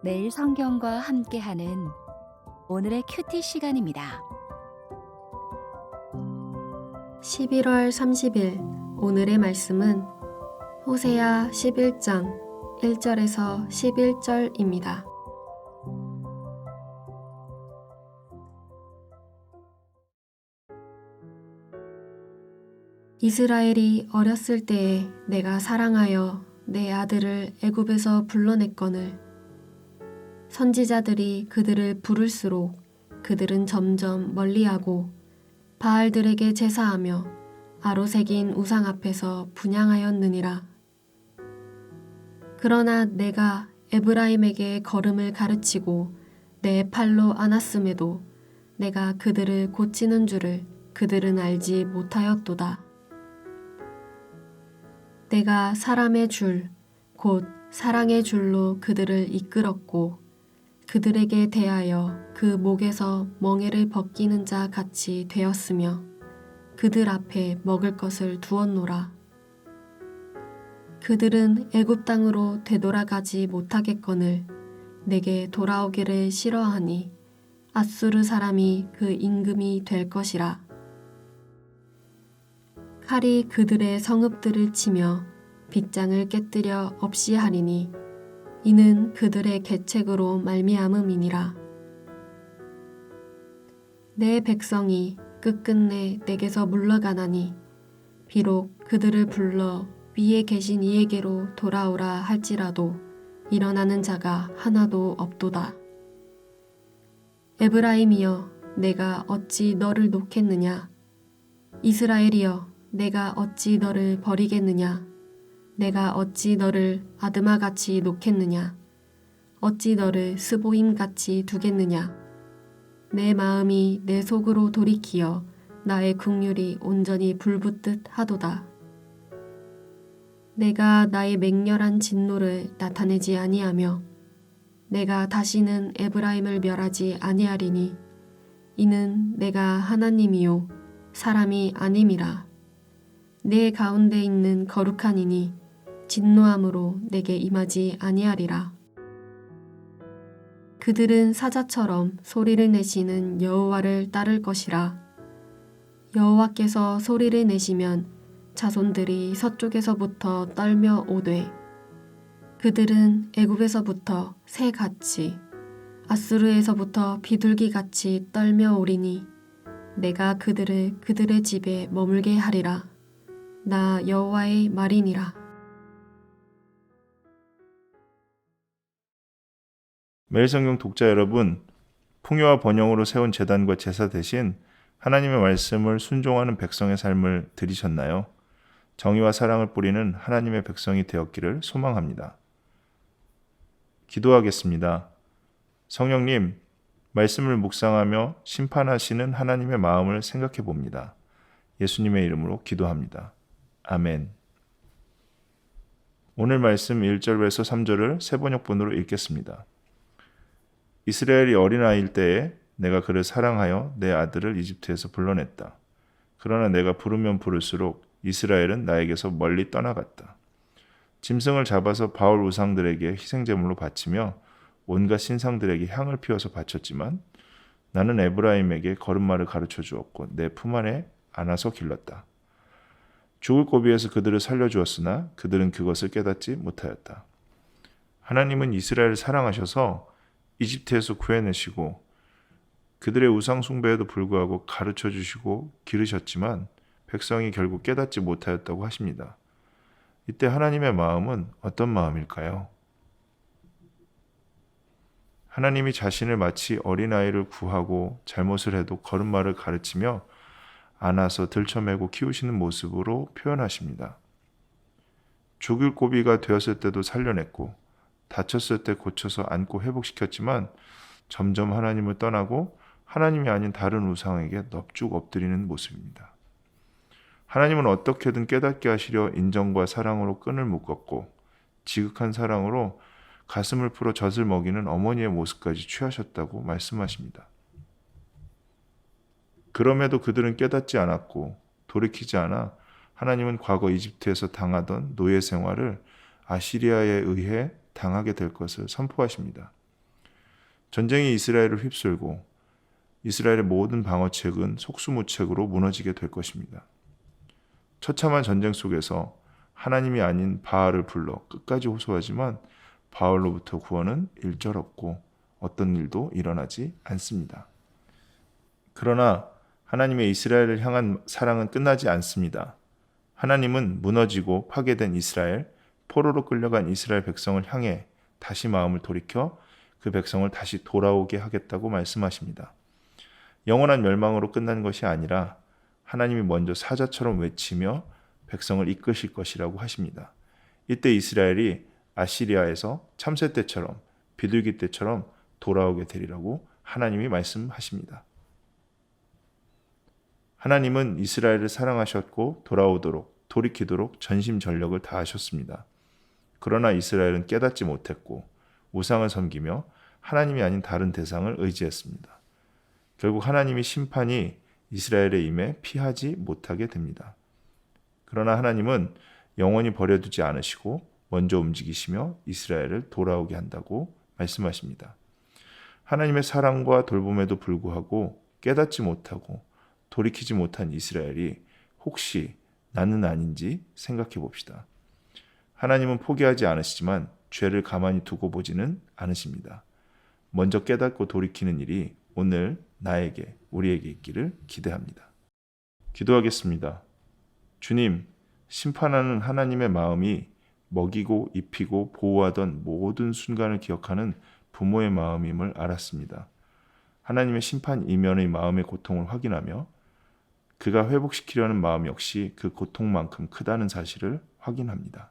매일 성경과 함께하는 오늘의 큐티 시간입니다. 11월 30일 오늘의 말씀은 호세아 11장 1절에서 11절입니다. 이스라엘이 어렸을 때에 내가 사랑하여 내 아들을 애굽에서 불러냈거늘 선지자들이 그들을 부를수록 그들은 점점 멀리하고 바알들에게 제사하며 아로새긴 우상 앞에서 분양하였느니라. 그러나 내가 에브라임에게 걸음을 가르치고 내 팔로 안았음에도 내가 그들을 고치는 줄을 그들은 알지 못하였도다. 내가 사람의 줄, 곧 사랑의 줄로 그들을 이끌었고 그들에게 대하여 그 목에서 멍에를 벗기는 자 같이 되었으며 그들 앞에 먹을 것을 두었노라. 그들은 애굽 땅으로 되돌아가지 못하겠거늘 내게 돌아오기를 싫어하니 아수르 사람이 그 임금이 될 것이라. 칼이 그들의 성읍들을 치며 빗장을 깨뜨려 없이 하리니 이는 그들의 계책으로 말미암음이니라. 내 백성이 끝끝내 내게서 물러가나니 비록 그들을 불러 위에 계신 이에게로 돌아오라 할지라도 일어나는 자가 하나도 없도다. 에브라임이여 내가 어찌 너를 놓겠느냐 이스라엘이여 내가 어찌 너를 버리겠느냐 내가 어찌 너를 아드마같이 놓겠느냐? 어찌 너를 스보임같이 두겠느냐? 내 마음이 내 속으로 돌이키어 나의 국률이 온전히 불붙듯 하도다. 내가 나의 맹렬한 진노를 나타내지 아니하며 내가 다시는 에브라임을 멸하지 아니하리니 이는 내가 하나님이요 사람이 아님이라 내 가운데 있는 거룩한 이니 진노함으로 내게 임하지 아니하리라. 그들은 사자처럼 소리를 내시는 여호와를 따를 것이라. 여호와께서 소리를 내시면 자손들이 서쪽에서부터 떨며 오되 그들은 애굽에서부터 새같이 아수르에서부터 비둘기같이 떨며 오리니 내가 그들을 그들의 집에 머물게 하리라. 나 여호와의 말이니라. 매일성경 독자 여러분, 풍요와 번영으로 세운 재단과 제사 대신 하나님의 말씀을 순종하는 백성의 삶을 들이셨나요? 정의와 사랑을 뿌리는 하나님의 백성이 되었기를 소망합니다. 기도하겠습니다. 성령님, 말씀을 묵상하며 심판하시는 하나님의 마음을 생각해 봅니다. 예수님의 이름으로 기도합니다. 아멘. 오늘 말씀 1절에서 3절을 세번역본으로 읽겠습니다. 이스라엘이 어린아이일 때에 내가 그를 사랑하여 내 아들을 이집트에서 불러냈다. 그러나 내가 부르면 부를수록 이스라엘은 나에게서 멀리 떠나갔다. 짐승을 잡아서 바울 우상들에게 희생제물로 바치며 온갖 신상들에게 향을 피워서 바쳤지만 나는 에브라임에게 걸음마를 가르쳐 주었고 내 품 안에 안아서 길렀다. 죽을 고비에서 그들을 살려주었으나 그들은 그것을 깨닫지 못하였다. 하나님은 이스라엘을 사랑하셔서 이집트에서 구해내시고 그들의 우상 숭배에도 불구하고 가르쳐 주시고 기르셨지만 백성이 결국 깨닫지 못하였다고 하십니다. 이때 하나님의 마음은 어떤 마음일까요? 하나님이 자신을 마치 어린아이를 구하고 잘못을 해도 걸음마를 가르치며 안아서 들쳐매고 키우시는 모습으로 표현하십니다. 죽을 고비가 되었을 때도 살려냈고 다쳤을 때 고쳐서 안고 회복시켰지만 점점 하나님을 떠나고 하나님이 아닌 다른 우상에게 넙죽 엎드리는 모습입니다. 하나님은 어떻게든 깨닫게 하시려 인정과 사랑으로 끈을 묶었고 지극한 사랑으로 가슴을 풀어 젖을 먹이는 어머니의 모습까지 취하셨다고 말씀하십니다. 그럼에도 그들은 깨닫지 않았고 돌이키지 않아 하나님은 과거 이집트에서 당하던 노예 생활을 아시리아에 의해 당하게 될 것을 선포하십니다. 전쟁이 이스라엘을 휩쓸고 이스라엘의 모든 방어책은 속수무책으로 무너지게 될 것입니다. 처참한 전쟁 속에서 하나님이 아닌 바알을 불러 끝까지 호소하지만 바알로부터 구원은 일절없고 어떤 일도 일어나지 않습니다. 그러나 하나님의 이스라엘을 향한 사랑은 끝나지 않습니다. 하나님은 무너지고 파괴된 이스라엘, 포로로 끌려간 이스라엘 백성을 향해 다시 마음을 돌이켜 그 백성을 다시 돌아오게 하겠다고 말씀하십니다. 영원한 멸망으로 끝나는 것이 아니라 하나님이 먼저 사자처럼 외치며 백성을 이끄실 것이라고 하십니다. 이때 이스라엘이 아시리아에서 참새 때처럼 비둘기 때처럼 돌아오게 되리라고 하나님이 말씀하십니다. 하나님은 이스라엘을 사랑하셨고 돌아오도록 돌이키도록 전심전력을 다하셨습니다. 그러나 이스라엘은 깨닫지 못했고 우상을 섬기며 하나님이 아닌 다른 대상을 의지했습니다. 결국 하나님이 심판이 이스라엘의 임에 피하지 못하게 됩니다. 그러나 하나님은 영원히 버려두지 않으시고 먼저 움직이시며 이스라엘을 돌아오게 한다고 말씀하십니다. 하나님의 사랑과 돌봄에도 불구하고 깨닫지 못하고 돌이키지 못한 이스라엘이 혹시 나는 아닌지 생각해 봅시다. 하나님은 포기하지 않으시지만 죄를 가만히 두고 보지는 않으십니다. 먼저 깨닫고 돌이키는 일이 오늘 나에게, 우리에게 있기를 기대합니다. 기도하겠습니다. 주님, 심판하는 하나님의 마음이 먹이고 입히고 보호하던 모든 순간을 기억하는 부모의 마음임을 알았습니다. 하나님의 심판 이면의 마음의 고통을 확인하며 그가 회복시키려는 마음 역시 그 고통만큼 크다는 사실을 확인합니다.